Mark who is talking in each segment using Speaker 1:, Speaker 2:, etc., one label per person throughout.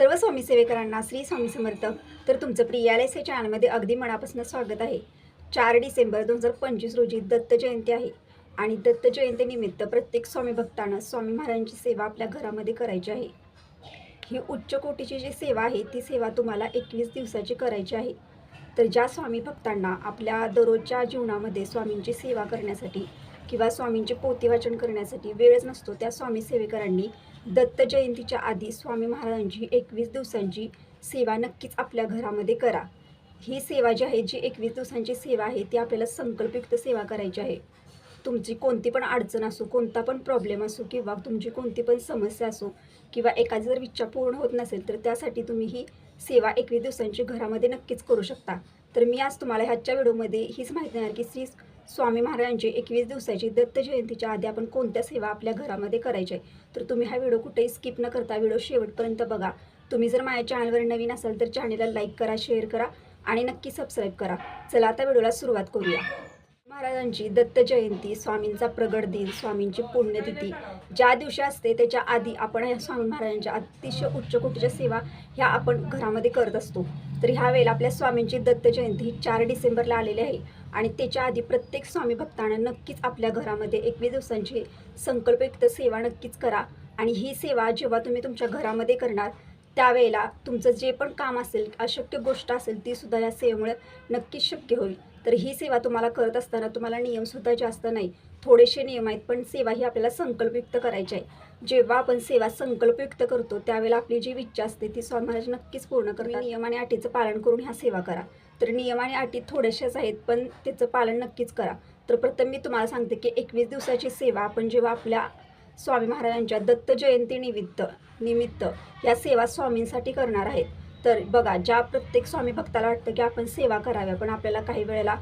Speaker 1: सर्व स्वामी सेवेकरांना श्री स्वामी समर्थ. तर तुमचं प्रियालयस या चॅनलमध्ये अगदी मनापासून स्वागत आहे. चार डिसेंबर दोन हजार पंचवीस रोजी दत्त जयंती आहे. आणि दत्त जयंतीनिमित्त प्रत्येक स्वामी भक्तानं स्वामी महाराजांची सेवा आपल्या घरामध्ये करायची आहे. ही उच्च कोटीची जी सेवा आहे ती सेवा तुम्हाला एकवीस दिवसाची करायची आहे. तर ज्या स्वामी भक्तांना आपल्या दररोजच्या जीवनामध्ये स्वामींची सेवा करण्यासाठी किंवा स्वामींचे पोतीवाचन करण्यासाठी वेळच नसतो त्या स्वामी सेवेकरांनी दत्त जयंतीच्या आधी स्वामी महाराजांची एकवीस दिवसांची सेवा नक्कीच आपल्या घरामध्ये करा. ही सेवा जी आहे जी एकवीस दिवसांची सेवा आहे ती आपल्याला संकल्पयुक्त सेवा करायची आहे. तुमची कोणती पण अडचण असो कोणता पण प्रॉब्लेम असो किंवा तुमची कोणती पण समस्या असो किंवा एखादी जर इच्छा पूर्ण होत नसेल तर त्यासाठी तुम्ही ही सेवा एकवीस दिवसांची घरामध्ये नक्कीच करू शकता. तर मी आज तुम्हाला ह्याच्या व्हिडिओमध्ये हीच माहिती देणार की श्री स्वामी महाराजांची एकवीस दिवसाची दत्त जयंतीच्या आधी आपण कोणत्या सेवा आपल्या घरामध्ये करायच्या आहे? तर तुम्ही हा व्हिडिओ कुठेही स्किप न करता व्हिडिओ शेवटपर्यंत बघा. तुम्ही जर माझ्या चॅनलवर नवीन असाल तर चॅनलला लाईक करा शेअर करा आणि नक्की सबस्क्राईब करा. चला आता व्हिडिओला सुरुवात करूया. महाराजांची दत्त जयंती स्वामींचा प्रगट दिन स्वामींची पुण्यतिथी. ज्या दिवशी असते त्याच्या आधी आपण या स्वामी महाराजांच्या अतिशय उच्च कोटीच्या सेवा ह्या आपण घरामध्ये करत असतो. तर ह्या वेळेला आपल्या स्वामींची दत्त जयंती चार डिसेंबरला आलेली आहे. आणि त्याच्या आधी प्रत्येक स्वामी भक्तांना नक्कीच आपल्या घरामध्ये एकवीस दिवसांची संकल्पयुक्त सेवा नक्कीच करा. आणि ही सेवा जेव्हा तुम्ही तुमच्या घरामध्ये करणार त्यावेळेला तुमचं जे पण काम असेल अशक्य गोष्ट असेल ती सुद्धा या सेवेमुळे नक्कीच शक्य होईल. तर ही सेवा तुम्हाला करत असताना तुम्हाला नियमसुद्धा जास्त नाही. थोडेसे नियम आहेत पण सेवा ही आपल्याला संकल्पयुक्त करायची आहे. जेव्हा आपण सेवा संकल्पयुक्त करतो त्यावेळेला आपली जी इच्छा असते ती स्वामी महाराज नक्कीच पूर्ण करतात. नियम आणि अटीचं पालन करून ह्या सेवा करा. तर नियम आणि अटी थोड्याशाच आहेत पण त्याचं पालन नक्कीच करा. तर प्रथम मी तुम्हाला सांगते की एकवीस दिवसाची सेवा आपण जेव्हा आपल्या स्वामी महाराजांच्या दत्त जयंती निमित्त निमित्त या सेवा स्वामींसाठी करणार आहेत तर बघा ज्या प्रत्येक स्वामी भक्ताला वाटतं की आपण सेवा कराव्या पण आपल्याला काही वेळेला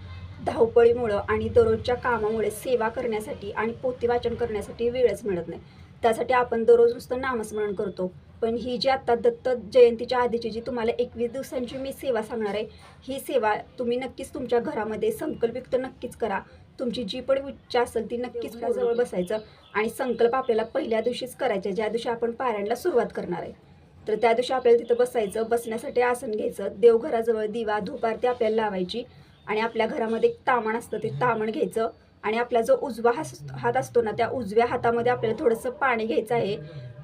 Speaker 1: धावपळीमुळं आणि दररोजच्या कामामुळे सेवा करण्यासाठी आणि पोती वाचन करण्यासाठी वेळच मिळत नाही. त्यासाठी आपण दररोज नुसतं नामस्मरण करतो. पण ही जी आत्ता दत्त जयंतीच्या आधीची जी तुम्हाला एकवीस दिवसांची मी सेवा सांगणार आहे ही सेवा तुम्ही नक्कीच तुमच्या घरामध्ये संकल्पयुक्त नक्कीच करा. तुमची जी पण इच्छा असेल ती नक्कीच जवळ बसायचं आणि संकल्प आपल्याला पहिल्या दिवशीच करायचा ज्या दिवशी आपण पारायणला सुरुवात करणार आहे. तर त्या दिवशी आपल्याला तिथं बसायचं बसण्यासाठी आसन घ्यायचं देवघराजवळ दिवा धुपारती आपल्याला लावायची आणि आपल्या घरामध्ये एक तामण असतं ते तामण घ्यायचं आणि आपला जो उजवा हास हात असतो ना त्या उजव्या हातामध्ये आपल्याला थोडंसं पाणी घ्यायचं आहे.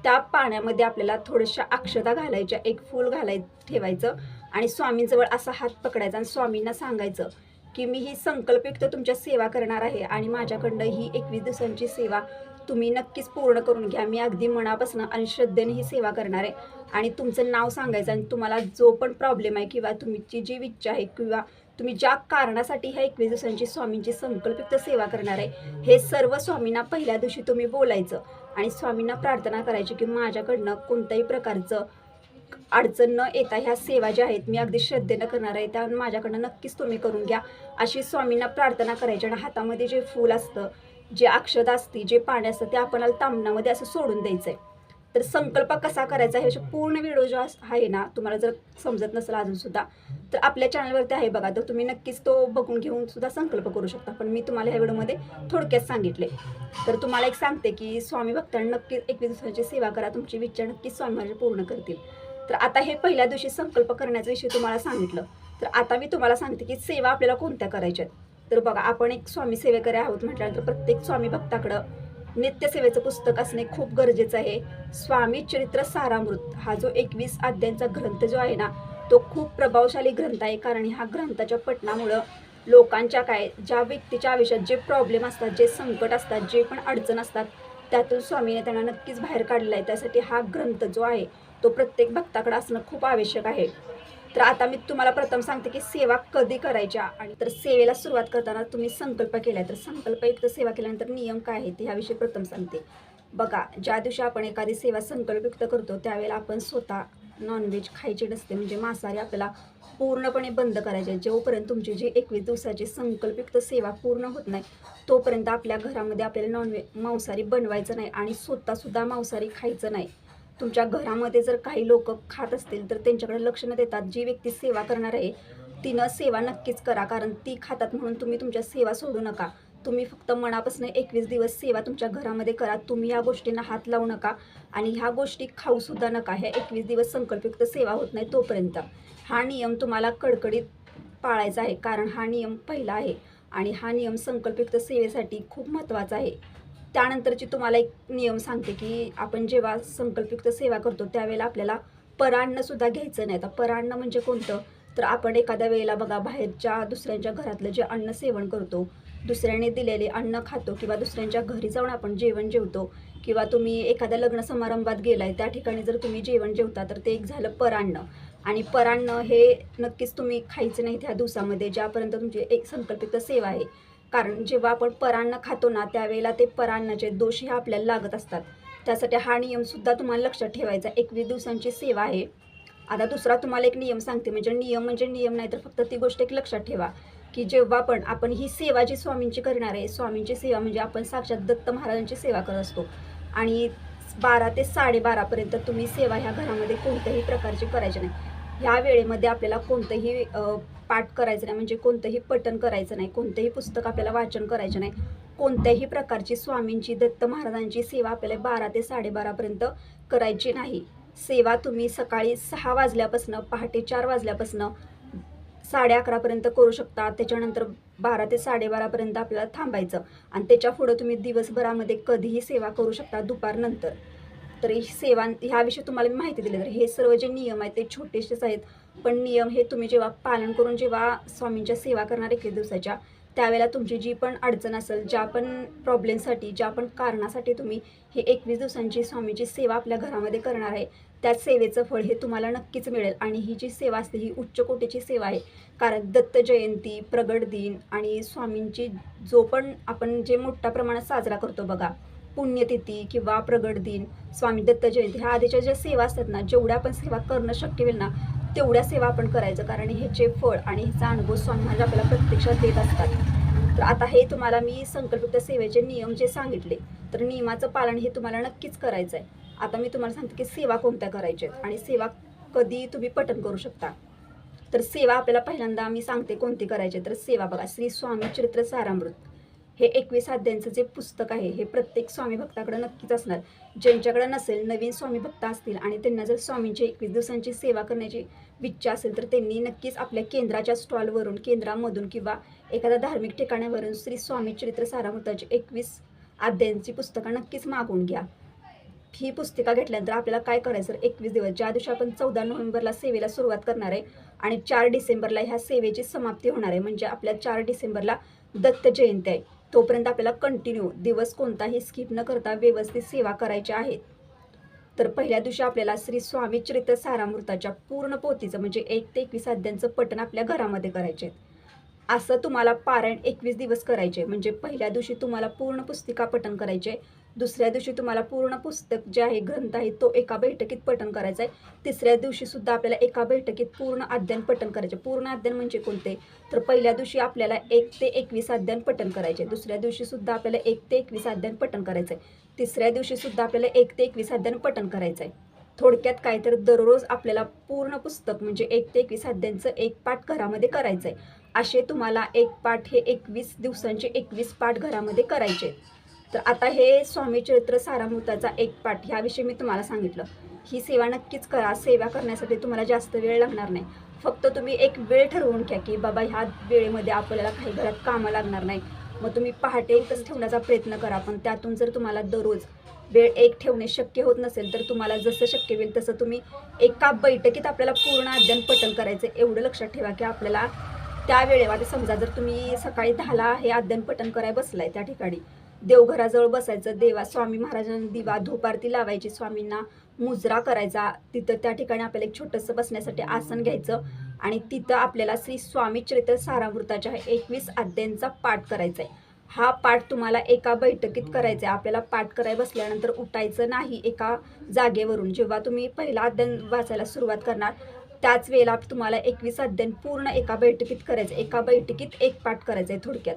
Speaker 1: त्या पाण्यामध्ये आपल्याला थोड्याशा अक्षता घालायच्या एक फूल घालाय ठेवायचं आणि स्वामींजवळ असा हात पकडायचा आणि स्वामींना सांगायचं की मी ही संकल्पयुक्त तुमच्या सेवा करणार आहे आणि माझ्याकडनं ही एकवीस दिवसांची सेवा तुम्ही नक्कीच पूर्ण करून घ्या. मी अगदी मनापासून आणि श्रद्धेने ही सेवा करणार आहे. आणि तुमचं नाव सांगायचं आणि तुम्हाला जो पण प्रॉब्लेम आहे किंवा तुमची जी इच्छा आहे किंवा तुम्ही ज्या कारणासाठी ह्या एकवीस दिवसांची स्वामींची संकल्पित सेवा करणार आहे हे सर्व स्वामींना पहिल्या दिवशी तुम्ही बोलायचं आणि स्वामींना प्रार्थना करायची की माझ्याकडनं कोणत्याही प्रकारचं अडचण न येता ह्या सेवा ज्या आहेत मी अगदी श्रद्धेनं करणार आहे. त्या माझ्याकडनं नक्कीच तुम्ही करून घ्या. अशी स्वामींना प्रार्थना करायची आणि हातामध्ये जे फूल असतं जे अक्षत असते जे पाणी असतं ते आपणाला तांबणामध्ये असं सोडून द्यायचं आहे तर संकल्प कसा करायचा हे पूर्ण व्हिडिओ जो आहे ना तुम्हाला जर समजत नसेल अजूनसुद्धा तर आपल्या चॅनलवरती आहे बघा. तर तुम्ही नक्कीच तो बघून घेऊन सुद्धा संकल्प करू शकता. पण मी तुम्हाला ह्या व्हिडिओमध्ये थोडक्यात सांगितले तर तुम्हाला एक सांगते की स्वामी भक्तांना नक्कीच एकवीस दिवसाची सेवा करा. तुमची विचार नक्कीच स्वामी महाराज पूर्ण करतील. तर आता हे पहिल्या दिवशी संकल्प करण्याचा विषय तुम्हाला सांगितलं. तर आता मी तुम्हाला सांगते की सेवा आपल्याला कोणत्या करायच्या आहेत तर बघा आपण एक स्वामी सेवेकरी आहोत म्हटल्यानंतर प्रत्येक स्वामी भक्ताकडं नित्यसेवेचं पुस्तक असणे खूप गरजेचं आहे. स्वामी चरित्र सारामृत हा जो एकवीस अध्यायांचा ग्रंथ जो आहे ना तो खूप प्रभावशाली ग्रंथ आहे. कारण ह्या ग्रंथाच्या पठणामुळं लोकांच्या काय ज्या व्यक्तीच्या आयुष्यात जे प्रॉब्लेम असतात जे संकट असतात जे पण अडचण असतात त्यातून स्वामीने त्यांना नक्कीच बाहेर काढलेला आहे. त्यासाठी हा ग्रंथ जो आहे तो प्रत्येक भक्ताकडे असणं खूप आवश्यक आहे. तर आता मी तुम्हाला प्रथम सांगते की सेवा कधी करायच्या आणि तर सेवेला सुरुवात करताना तुम्ही संकल्प केला तर संकल्पयुक्त सेवा केल्यानंतर नियम काय आहेत ह्याविषयी प्रथम सांगते. बघा ज्या दिवशी आपण एखादी सेवा संकल्पयुक्त करतो त्यावेळेला आपण स्वतः नॉनव्हेज खायचे नसते. म्हणजे मांसाहारी आपल्याला पूर्णपणे बंद करायचे जोपर्यंत तुमची जी एकवीस दिवसाची संकल्पयुक्त सेवा पूर्ण होत नाही तोपर्यंत आपल्या घरामध्ये आपल्याला नॉनव्हेज मांसाहारी बनवायचं नाही आणि स्वतःसुद्धा मांसाहारी खायचं नाही. तुमच्या घरामध्ये जर काही लोक खात असतील तर त्यांच्याकडे लक्ष न देतात जी व्यक्ती सेवा करणार आहे तिनं सेवा नक्कीच करा. कारण ती खातात म्हणून तुम्ही तुमच्या सेवा सोडू नका. तुम्ही फक्त मनापासून एकवीस दिवस सेवा तुमच्या घरामध्ये करा. तुम्ही या गोष्टींना हात लावू नका आणि ह्या गोष्टी खाऊसुद्धा नका. ह्या एकवीस दिवस संकल्पयुक्त सेवा होत नाही तोपर्यंत. हा नियम तुम्हाला कडकडीत पाळायचा आहे. कारण हा नियम पहिला आहे आणि हा नियम संकल्पयुक्त सेवेसाठी खूप महत्त्वाचा आहे. त्यानंतरची तुम्हाला एक नियम सांगते की आपण जेव्हा संकल्पयुक्त सेवा करतो त्यावेळेला आपल्याला परान्नसुद्धा घ्यायचं नाही. आता परान्न म्हणजे कोणतं? तर आपण एखाद्या वेळेला बघा बाहेरच्या दुसऱ्यांच्या घरातलं जे अन्न सेवन करतो दुसऱ्याने दिलेले अन्न खातो किंवा दुसऱ्यांच्या घरी जाऊन आपण जेवण जेवतो किंवा तुम्ही एखाद्या लग्न समारंभात गेलाय त्या ठिकाणी जर तुम्ही जेवण जेवता तर ते एक झालं परान्न. आणि परान्न हे नक्कीच तुम्ही खायचं नाही त्या दिवसामध्ये ज्यापर्यंत तुमची एक संकल्पित सेवा आहे. कारण जेव्हा आपण परान्न खातो ना त्यावेळेला ते परान्नाचे दोष हे आपल्याला लागत असतात. त्यासाठी हा नियमसुद्धा तुम्हाला लक्षात ठेवायचा एकवीस दिवसांची सेवा आहे. आता दुसरा तुम्हाला एक नियम सांगते. म्हणजे नियम म्हणजे नियम नाही तर फक्त ती गोष्ट एक लक्षात ठेवा की जेव्हा पण आपण ही सेवा जी स्वामींची करणार आहे स्वामींची सेवा म्हणजे आपण साक्षात दत्त महाराजांची सेवा करत असतो. आणि बारा ते साडेबारापर्यंत तुम्ही सेवा ह्या घरामध्ये कोणत्याही प्रकारची करायची नाही. ह्या वेळेमध्ये आपल्याला कोणतंही पाठ करायचं नाही म्हणजे कोणतंही पठण करायचं नाही कोणतंही पुस्तक आपल्याला वाचन करायचं नाही कोणत्याही प्रकारची स्वामींची दत्त महाराजांची सेवा आपल्याला बारा ते साडेबारापर्यंत करायची नाही. सेवा तुम्ही सकाळी सहा वाजल्यापासून पहाटे चार वाजल्यापासून साडे अकरापर्यंत करू शकता त्याच्यानंतर बारा ते साडेबारापर्यंत आपल्याला थांबायचं आणि त्याच्या पुढं तुम्ही दिवसभरामध्ये कधीही सेवा करू शकता दुपारनंतर तर ही सेवा ह्याविषयी तुम्हाला मी माहिती दिली. तर हे सर्व जे नियम आहेत ते छोटेसेच आहेत. पण नियम हे तुम्ही जेव्हा पालन करून जेव्हा स्वामींच्या सेवा करणार एकवीस दिवसाच्या त्यावेळेला तुमची जी पण अडचण असेल ज्या पण प्रॉब्लेमसाठी ज्या पण कारणासाठी तुम्ही हे एकवीस दिवसांची स्वामीची सेवा आपल्या घरामध्ये करणार आहे त्या सेवेचं फळ हे तुम्हाला नक्कीच मिळेल. आणि ही जी सेवा असते ही उच्च कोटीची सेवा आहे. कारण दत्त जयंती प्रगट दिन आणि स्वामींची जो पण आपण जे मोठ्या प्रमाणात साजरा करतो बघा पुण्यतिथी किंवा प्रगट दिन स्वामी दत्त जयंती ह्या आधीच्या ज्या सेवा असतात ना जेवढ्या आपण सेवा करणं शक्य होईल ना तेवढ्या सेवा आपण करायचं कारण ह्याचे फळ आणि ह्याचा अनुभव स्वामी म्हणजे आपल्याला प्रत्यक्षात देत असतात. तर आता हे तुम्हाला मी संकल्पित सेवेचे नियम जे सांगितले तर नियमाचं पालन हे तुम्हाला नक्कीच करायचं आहे आता मी तुम्हाला सांगते की सेवा कोणत्या करायच्या आहेत आणि सेवा कधी तुम्ही पठन करू शकता. तर सेवा आपल्याला पहिल्यांदा मी सांगते कोणती करायची आहे. तर सेवा बघा श्री स्वामी चरित्र सारामृत. हे एकवीस अध्यायांचं जे पुस्तक आहे हे प्रत्येक स्वामी भक्ताकडे नक्कीच असणार. ज्यांच्याकडे नसेल नवीन स्वामी भक्त असतील आणि त्यांना जर स्वामींची एकवीस दिवसांची सेवा करण्याची इच्छा असेल तर त्यांनी नक्कीच आपल्या केंद्राच्या स्टॉलवरून केंद्रामधून किंवा एखाद्या धार्मिक ठिकाणावरून श्री स्वामी चरित्र सारामृताची एकवीस अध्यायांची पुस्तकं नक्कीच मागून घ्या. ही पुस्तिका घेतल्यानंतर आपल्याला काय करायचं? तर एकवीस दिवस ज्या दिवशी आपण चौदा नोव्हेंबरला सेवेला सुरुवात करणार आहे आणि चार डिसेंबरला ह्या सेवेची समाप्ती होणार आहे म्हणजे आपल्या चार डिसेंबरला दत्त जयंती आहे तोपर्यंत आपल्याला कंटिन्यू दिवस कोणताही स्किप न करता व्यवस्थित सेवा करायच्या आहेत तर पहिल्या दिवशी आपल्याला श्री स्वामी चरित्र सारामृताच्या पूर्ण पोतीचं म्हणजे एक ते एकवीस अध्यायांचं पठण आपल्या घरामध्ये करायचे असं तुम्हाला पारायण एकवीस दिवस करायचे म्हणजे पहिल्या दिवशी तुम्हाला पूर्ण पुस्तिका पठण करायचे दुसऱ्या दिवशी तुम्हाला पूर्ण पुस्तक जे आहे ग्रंथ आहे तो एका बैठकीत पठण करायचा आहे. तिसऱ्या दिवशी सुद्धा आपल्याला एका बैठकीत पूर्ण अध्ययन पठण करायचे. पूर्ण अध्ययन म्हणजे कोणते? तर पहिल्या दिवशी आपल्याला एक ते एकवीस अध्ययन पठण करायचे. दुसऱ्या दिवशी सुद्धा आपल्याला एक ते एकवीस अध्ययन पठण करायचं आहे. तिसऱ्या दिवशी सुद्धा आपल्याला एक ते एकवीस अध्ययन पठण करायचं आहे. थोडक्यात काय तर दररोज आपल्याला पूर्ण पुस्तक म्हणजे एक ते एकवीस अध्यायांचं एक पाठ घरामध्ये करायचं आहे. असे तुम्हाला एक पाठ हे एकवीस दिवसांचे एकवीस पाठ घरामध्ये करायचे आहेत. तर आता हे स्वामी चरित्र सारामृताचा एक पाठ ह्याविषयी मी तुम्हाला सांगितलं. ही सेवा नक्कीच करा. सेवा करण्यासाठी तुम्हाला जास्त वेळ लागणार नाही. फक्त तुम्ही एक वेळ ठरवून घ्या की बाबा ह्या वेळेमध्ये आपल्याला काही घरात कामं लागणार नाही. मग तुम्ही पहाटे एकच ठेवण्याचा प्रयत्न करा. पण त्यातून जर तुम्हाला दररोज वेळ एक ठेवणे शक्य होत नसेल तर तुम्हाला जसं शक्य होईल तसं तुम्ही एका बैठकीत आपल्याला पूर्ण अध्ययन पठण करायचं. एवढं लक्षात ठेवा की आपल्याला त्या वेळेमध्ये समजा जर तुम्ही सकाळी दहाला हे अध्ययन पठण करायला बसलाय त्या ठिकाणी देवघराजवळ बसायचं देवा स्वामी महाराजांना दिवा धोपारती लावायची स्वामींना मुजरा करायचा. तिथं त्या ठिकाणी आपल्याला एक छोटंसं बसण्यासाठी आसन घ्यायचं आणि तिथं आपल्याला श्री स्वामी चरित्र सारामृताच्या एकवीस अध्यायांचा पाठ करायचा आहे हा पाठ तुम्हाला एका बैठकीत करायचा आहे आपल्याला पाठ कराय बसल्यानंतर उठायचं नाही एका जागेवरून. जेव्हा तुम्ही पहिला अध्ययन वाचायला सुरुवात करणार त्याच वेळेला तुम्हाला एकवीस अध्ययन पूर्ण एका बैठकीत करायचं एका बैठकीत एक पाठ करायचं आहे थोडक्यात.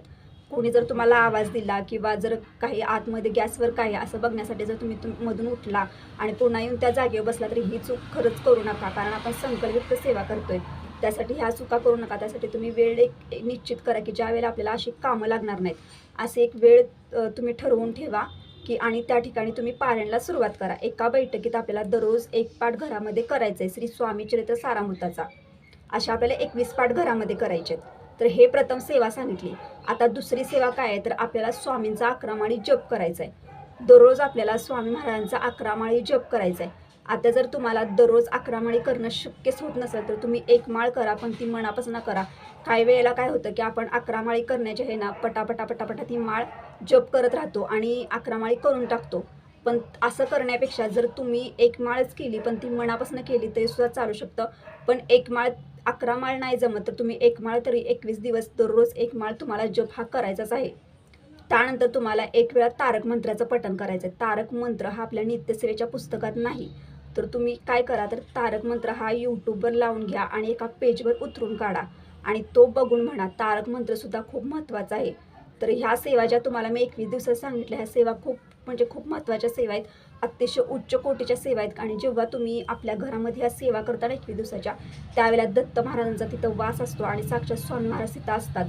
Speaker 1: कोणी जर तुम्हाला आवाज दिला किंवा जर काही आतमध्ये गॅसवर काय असं बघण्यासाठी जर तुम्ही तुम मधून उठला आणि पुन्हा येऊन त्या जागेवर बसला तरी ही चूक खरंच करू नका. कारण आपण संकल्पित सेवा करतोय. त्यासाठी ह्या चुका करू नका. त्यासाठी तुम्ही वेळ एक निश्चित करा की ज्या वेळेला आपल्याला अशी कामं लागणार नाहीत. असे एक वेळ तुम्ही ठरवून ठेवा की आणि त्या ठिकाणी तुम्ही पारायणला सुरुवात करा. एका बैठकीत आपल्याला दररोज एक पाठ घरामध्ये करायचं आहे श्री स्वामी चरित्र सारामृताचा. अशा आपल्याला एकवीस पाठ घरामध्ये करायचे आहेत तर हे प्रथम सेवा सांगितली. आता दुसरी सेवा काय आहे? तर आपल्याला स्वामींचा अकरा जप करायचा आहे. दररोज आपल्याला स्वामी महाराजांचा अकरा जप करायचा आहे. आता जर तुम्हाला दररोज अकरा माळी करणं शक्यच होत नसेल तर तुम्ही एक माळ करा पण ती मनापासून करा. काही वेळेला काय होतं की आपण अकरा माळी करण्याच्या हे ना पटापटा पटापटा ती माळ जप करत राहतो आणि अकरा माळी करून टाकतो. पण असं करण्यापेक्षा जर तुम्ही एक माळच केली पण ती मनापासून केली तरी सुद्धा चालू शकतं. पण एक माळ अकरा माळ नाही जमत तर तुम्ही एक माळ तरी एकवीस दिवस दररोज एक माळ तुम्हाला जप हा करायचाच आहे. त्यानंतर तुम्हाला एक वेळा तारक मंत्राचं पठण करायचं आहे. तारक मंत्र हा आपल्या नित्यसेवेच्या पुस्तकात नाही. तर तुम्ही काय करा तर तारक मंत्र हा यूट्यूबवर लावून घ्या आणि एका पेजवर उतरून काढा. आणि तो बघून म्हणा तारक मंत्रसुद्धा खूप महत्त्वाचा आहे. तर ह्या सेवा ज्या तुम्हाला मी एकवीस दिवसात सांगितल्या ह्या सेवा खूप म्हणजे खूप महत्त्वाच्या सेवा आहेत. अतिशय उच्च कोटीच्या सेवा आहेत. आणि जेव्हा तुम्ही आपल्या घरामध्ये ह्या सेवा करता एकवीस दिवसाच्या त्यावेळेला दत्त महाराजांचा तिथं वास असतो आणि साक्षात स्वामी महाराज तिथं असतात.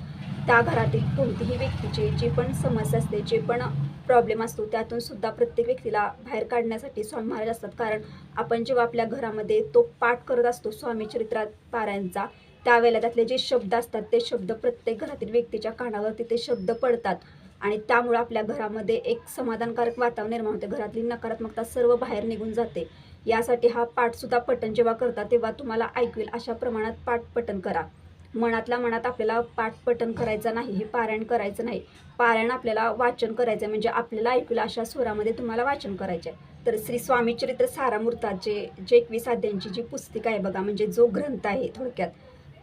Speaker 1: त्या घरातील कोणतीही व्यक्तीची जी पण समस्या असते जे पण प्रॉब्लेम असतो त्यातून सुद्धा प्रत्येक व्यक्तीला बाहेर काढण्यासाठी स्वामी महाराज असतात. कारण आपण जेव्हा आपल्या घरामध्ये तो पाठ करत असतो स्वामी चरित्रात पारायणचा त्यावेळेला त्यातले जे शब्द असतात ते शब्द प्रत्येक घरातील व्यक्तीच्या कानावर तिथे शब्द पडतात. आणि त्यामुळं आपल्या घरामध्ये एक समाधानकारक वातावरण निर्माण होते. घरातली नकारात्मकता सर्व बाहेर निघून जाते. यासाठी हा पाठसुद्धा पठण जेव्हा करता तेव्हा तुम्हाला ऐकवेल अशा प्रमाणात पाठ पठण करा. मनातल्या मनात आपल्याला पाठ पठण करायचं नाही हे पारायण करायचं नाही. पारायण आपल्याला वाचन करायचं आहे म्हणजे आपल्याला ऐकूल अशा स्वरामध्ये तुम्हाला वाचन करायचं आहे तर श्री स्वामी चरित्र जे एकवीस अध्यायांची जी पुस्तिका आहे बघा म्हणजे जो ग्रंथ आहे थोडक्यात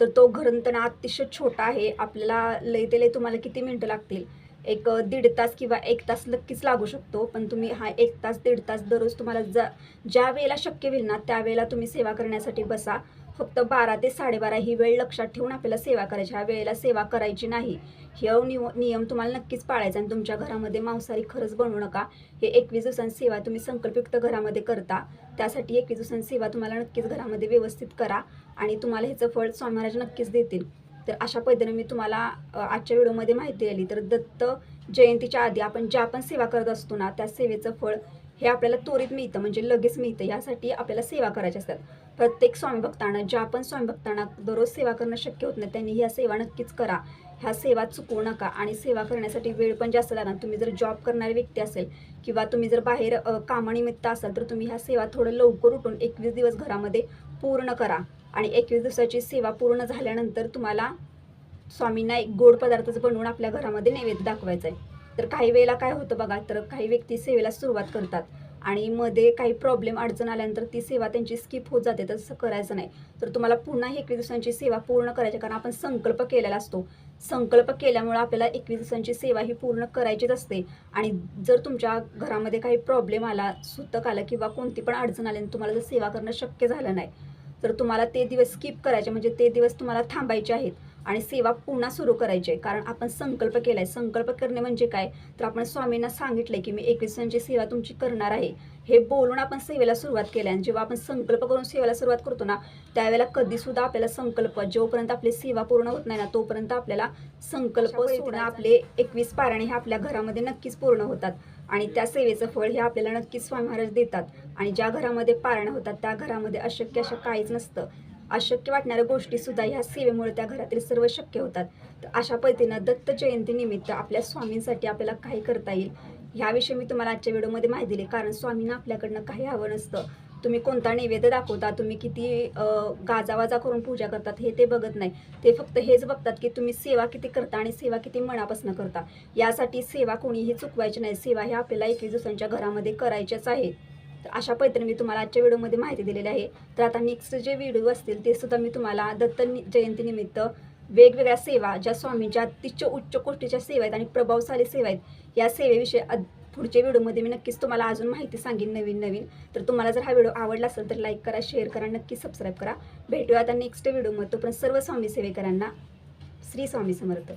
Speaker 1: तर तो ग्रंथ ना अतिशय छोटा आहे. आपल्याला लय ते लय तुम्हाला किती मिनटं लागतील? एक दीड तास किंवा एक तास नक्कीच लागू शकतो पण तुम्ही हा एक तास दीड तास दररोज तुम्हाला जा ज्या वेळेला शक्य होईल ना त्यावेळेला तुम्ही सेवा करण्यासाठी बसा. फक्त बारा ते साडेबारा ही वेळ लक्षात ठेवून आपल्याला सेवा करायची. ह्या वेळेला सेवा करायची नाही. हे निव नियम तुम्हाला नक्कीच पाळायचा आणि तुमच्या घरामध्ये मांसाहारी खरंच बनवू नका. हे एकवीस दिवसांची सेवा तुम्ही संकल्पयुक्त घरामध्ये करता. त्यासाठी एकवीस दिवसांची सेवा तुम्हाला नक्कीच घरामध्ये व्यवस्थित करा आणि तुम्हाला ह्याचं फळ स्वामी महाराज नक्कीच देतील. तर अशा पद्धतीने मी तुम्हाला आजच्या व्हिडिओमध्ये माहिती दिली. तर दत्त जयंतीच्या आधी आपण ज्या पण सेवा करत असतो ना त्या सेवेचं फळ हे आपल्याला त्वरित मिळतं. म्हणजे लगेच मिळतं. यासाठी आपल्याला सेवा करायच्या असतात. प्रत्येक स्वामी भक्तांना ज्या पण स्वामी भक्तांना दररोज सेवा करणं शक्य होत नाही त्यांनी ह्या सेवा नक्कीच करा. ह्या सेवा चुकवू नका. आणि सेवा करण्यासाठी वेळ पण जास्त लागणार. तुम्ही जर जॉब करणारी व्यक्ती असेल किंवा तुम्ही जर बाहेर कामानिमित्त असाल तर तुम्ही ह्या सेवा थोडं लवकर उठून एकवीस दिवस घरामध्ये पूर्ण करा. आणि एकवीस दिवसाची सेवा पूर्ण झाल्यानंतर तुम्हाला स्वामींना एक गोड पदार्थच बनवून आपल्या घरामध्ये नैवेद्य दाखवायचा आहे तर काही वेळेला काय होतं बघा तर काही व्यक्ती सेवेला सुरुवात करतात आणि मध्ये काही प्रॉब्लेम अडचण आल्यानंतर ती सेवा त्यांची स्किप होत जाते तसं करायचं नाही. तर तुम्हाला पुन्हा एकवीस दिवसांची सेवा पूर्ण करायची कारण आपण संकल्प केलेला असतो. संकल्प केल्यामुळे आपल्याला एकवीस दिवसांची सेवा ही पूर्ण करायचीच असते. आणि जर तुमच्या घरामध्ये काही प्रॉब्लेम आला सुतक आला किंवा कोणती पण अडचण आली आणि तुम्हाला जर सेवा करणं शक्य झालं नाही तर तुम्हाला ते दिवस स्किप करायचे म्हणजे ते दिवस तुम्हाला थांबायचे आहेत. आणि सेवा पुन्हा सुरू करायची आहे. कारण आपण संकल्प केला आहे संकल्प करणे म्हणजे काय? तर आपण स्वामींना सांगितलं की मी एकवीस दिवसांची सेवा तुमची करणार आहे. हे बोलून आपण सेवेला सुरुवात केली आणि जेव्हा आपण संकल्प करून सेवेला सुरुवात करतो ना त्यावेळेला कधीसुद्धा आपल्याला संकल्प जोपर्यंत आपली सेवा पूर्ण होत नाही ना तोपर्यंत आपल्याला संकल्प आपले एकवीस पारायणे हे आपल्या घरामध्ये नक्कीच पूर्ण होतात. आणि त्या सेवेचं फळ हे आपल्याला नक्कीच स्वामी महाराज देतात. आणि ज्या घरामध्ये पारायण होतात त्या घरामध्ये अशक्य अशा काहीच नसतं. अशक्य वाटणाऱ्या गोष्टी सुद्धा ह्या सेवेमुळे त्या घरातील सर्व शक्य होतात. तर अशा पद्धतीनं दत्त जयंतीनिमित्त आपल्या स्वामींसाठी आपल्याला काही करता येईल. ह्याविषयी मी तुम्हाला आजच्या व्हिडिओमध्ये माहिती दिली. कारण स्वामींना आपल्याकडनं काही हवं नसतं. तुम्ही कोणता नैवेद्य दाखवता तुम्ही किती गाजावाजा करून पूजा करतात हे ते बघत नाही. ते फक्त हेच बघतात की तुम्ही सेवा किती करता आणि सेवा किती मनापासून करता. यासाठी सेवा कोणीही चुकवायची नाही. सेवा ही आपल्याला एकवीस दिवसांच्या घरामध्ये करायच्याच आहे तर अशा पद्धतीने मी तुम्हाला आजच्या व्हिडिओमध्ये माहिती दिलेली आहे. तर आता नेक्स्ट जे व्हिडिओ असतील ते सुद्धा मी तुम्हाला दत्त नि- जयंतीनिमित्त वेगवेगळ्या सेवा ज्या स्वामींच्या अतिशय उच्च कोटीच्या सेवा आहेत आणि प्रभावशाली सेवा आहेत या सेवेविषयी अद- पुढच्या व्हिडिओमध्ये मी नक्कीच तुम्हाला अजून माहिती सांगेन नवीन नवीन. तर तुम्हाला जर हा व्हिडिओ आवडला असेल तर लाईक करा शेअर करा नक्की सबस्क्राईब करा. भेटूया आता नेक्स्ट व्हिडिओमध्ये तोपर्यंत सर्व स्वामी सेवेकरांना श्री स्वामी समर्थ.